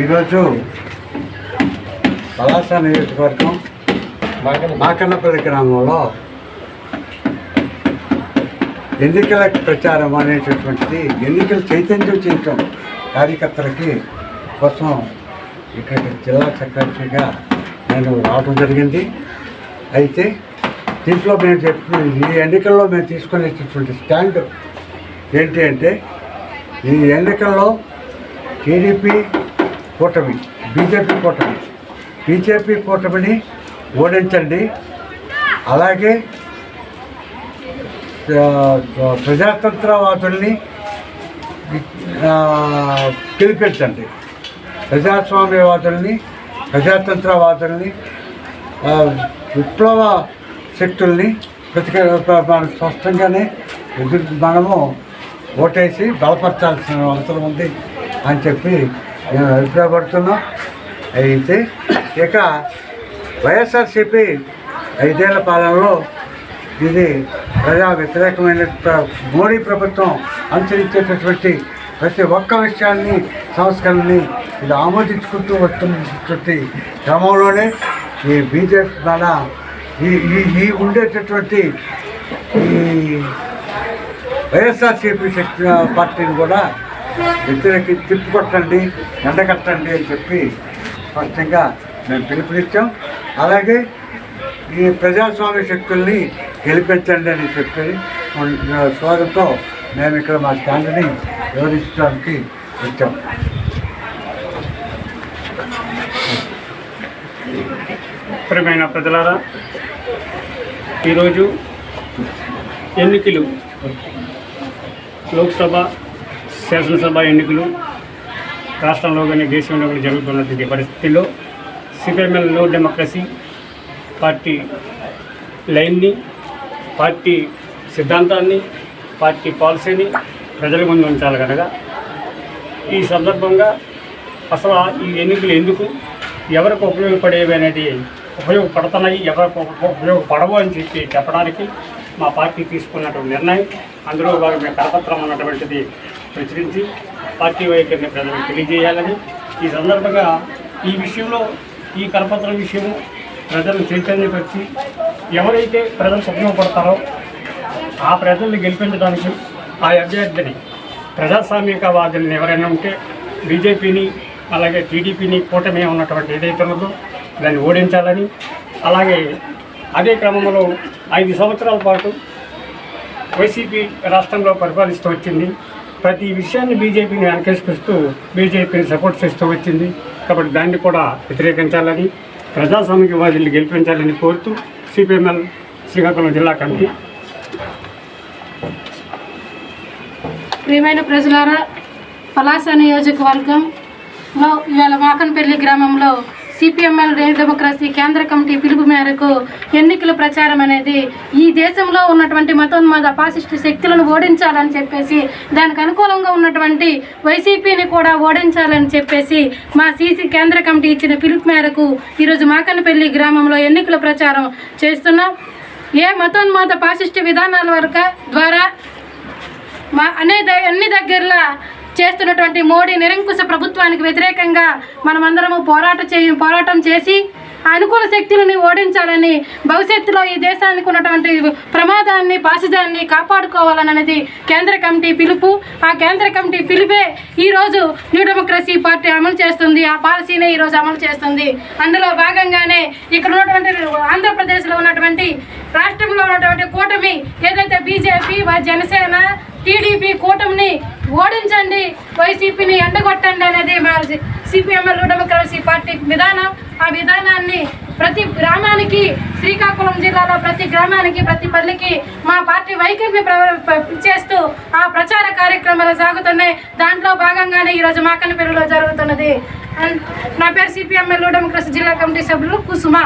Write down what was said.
ఈరోజు కళాశాల నియోజకవర్గం మాకన్నపల్లి గ్రామంలో ఎన్నికల ప్రచారం అనేటటువంటిది ఎన్నికల చైతన్యం చేయటం కార్యకర్తలకి కోసం ఇక్కడికి జిల్లా సెక్రటరీగా నేను రావడం జరిగింది. అయితే దీంట్లో మేము చెప్పిన ఈ ఎన్నికల్లో మేము తీసుకునేటటువంటి స్టాండ్ ఏంటి అంటే ఈ ఎన్నికల్లో టీడీపీ కూటమి బీజేపీ కూటమి. బీజేపీ కూటమిని ఓడించండి. అలాగే ప్రజాతంత్రవాదుల్ని ఆ, గెలిపించండి. ప్రజాస్వామ్యవాదుల్ని ప్రజాతంత్రవాదుల్ని విప్లవ శక్తుల్ని ప్రతిక మనం స్పష్టంగానే ఎదురు మనము ఓటేసి బలపరచాల్సిన అవసరం ఉంది అని చెప్పి నేను అభిప్రాయపడుతున్నాం. అయితే ఇక వైఎస్ఆర్సీపీ ఐదేళ్ళ పాలనలో ఇది ప్రజా వ్యతిరేకమైన ప్ర- మోడీ ప్రభుత్వం అనుసరించేటటువంటి ప్రతి ఒక్క విషయాన్ని సంస్కరణని ఇది ఆమోదించుకుంటూ వస్తున్నటువంటి క్రమంలోనే ఈ బీజేపీ మన ఈ ఈ ఈ ఉండేటటువంటి ఈ వైఎస్ఆర్సీపీ శక్తి పార్టీని కూడా వ్యతిరేకి తిప్పుకొట్టండి ఎండగట్టండి అని చెప్పి స్పష్టంగా మేము పిలుపునిచ్చాం. అలాగే ఈ ప్రజాస్వామ్య శక్తుల్ని గెలిపించండి అని చెప్పి స్వాగతంతో మేము ఇక్కడ మా స్టాండ్ని వివరించడానికి వచ్చాం. ప్రియమైన ప్రజలారా ఈరోజు ఎన్నికలు లోక్సభ శాసనసభ ఎన్నికలు రాష్ట్రంలో కానీ దేశంలో కానీ జరుగుతున్నటువంటి పరిస్థితుల్లో సిపిఎంఎల్ నో డెమోక్రసీ పార్టీ లైన్ని పార్టీ సిద్ధాంతాన్ని పార్టీ పాలసీని ప్రజల ముందు ఉంచాలి కనుక. ఈ సందర్భంగా అసలు ఈ ఎన్నికలు ఎందుకు ఎవరికి ఉపయోగపడేవి అనేది ఉపయోగపడుతున్నాయి ఎవరికి ఉపయోగపడవు అని చెప్పి చెప్పడానికి మా పార్టీ తీసుకున్నటువంటి నిర్ణయం. అందులో భాగంగా కరపత్రం అన్నటువంటిది ప్రచురించి పార్టీ వైఖరిని ప్రజలకు తెలియజేయాలని ఈ సందర్భంగా ఈ విషయంలో ఈ కరపత్రం విషయము ప్రజలను చైతన్యపరిచి ఎవరైతే ప్రజలు ఉపయోగపడతారో ఆ ప్రజల్ని గెలిపించడానికి ఆ అభ్యర్థిని ప్రజాస్వామికవాదుల్ని ఎవరైనా ఉంటే బీజేపీని అలాగే టీడీపీని కూటమి ఉన్నటువంటి ఏదైతే ఉందో దాన్ని ఓడించాలని అలాగే అదే క్రమంలో ఐదు సంవత్సరాల పాటు వైసీపీ రాష్ట్రంలో పరిపాలిస్తూ వచ్చింది. ప్రతి విషయాన్ని బీజేపీని వెనకేసుకొస్తూ బీజేపీని సపోర్ట్ చేస్తూ వచ్చింది. కాబట్టి దాన్ని కూడా వ్యతిరేకించాలని ప్రజాస్వామ్యవాదుల్ని గెలిపించాలని కోరుతూ సిపిఎంఎల్ శ్రీకాకుళం జిల్లా కమిటీ. ప్రియమైన ప్రజలారా పలాస నియోజకవర్గంలో ఇవాళ వాకన్పల్లి గ్రామంలో సిపిఎంఎల్ డెమోక్రసీ కేంద్ర కమిటీ పిలుపు మేరకు ఎన్నికల ప్రచారం అనేది ఈ దేశంలో ఉన్నటువంటి మతోన్మాద పాసిస్టు శక్తులను ఓడించాలని చెప్పేసి దానికి అనుకూలంగా ఉన్నటువంటి వైసీపీని కూడా ఓడించాలని చెప్పేసి మా సీసీ కేంద్ర కమిటీ ఇచ్చిన పిలుపు మేరకు ఈరోజు మాకనపల్లి గ్రామంలో ఎన్నికల ప్రచారం చేస్తున్నాం. ఏ మతోన్మాద పాసిస్టు విధానాల వరకు ద్వారా మా అనే ద- అన్ని దగ్గరలో చేస్తున్నటువంటి మోడీ నిరంకుశ ప్రభుత్వానికి వ్యతిరేకంగా మనమందరము పోరాట చేయ పోరాటం చేసి ఆ అనుకూల శక్తులని ఓడించాలని భవిష్యత్తులో ఈ దేశానికి ఉన్నటువంటి ప్రమాదాన్ని పాసిదాన్ని కాపాడుకోవాలనేది కేంద్ర కమిటీ పిలుపు. ఆ కేంద్ర కమిటీ పిలుపే ఈరోజు న్యూ డెమోక్రసీ పార్టీ అమలు చేస్తుంది. ఆ పాలసీనే ఈరోజు అమలు చేస్తుంది. అందులో భాగంగానే ఇక్కడ ఉన్నటువంటి ఆంధ్రప్రదేశ్లో ఉన్నటువంటి రాష్ట్రంలో ఉన్నటువంటి కూటమి ఏదైతే బీజేపీ జనసేన టీడీపీ కూటమిని వైసీపీని ఎండగొట్టండి అనేది మా సిపిఎంఎల్ డెమోక్రసీ పార్టీ విధానం ఆ విధానాన్ని ప్రతి గ్రామానికి శ్రీకాకుళం జిల్లాలో ప్రతి గ్రామానికి ప్రతి పల్లికి మా పార్టీ వైఖరిని చేస్తూ ఆ ప్రచార కార్యక్రమాలు సాగుతున్నాయి. దాంట్లో భాగంగానే ఈరోజు మాకనపల్లిలో జరుగుతున్నది. నా పేరు సిపిఎంఎల్ డెమోక్రసీ జిల్లా కమిటీ సభ్యులు కుసుమ.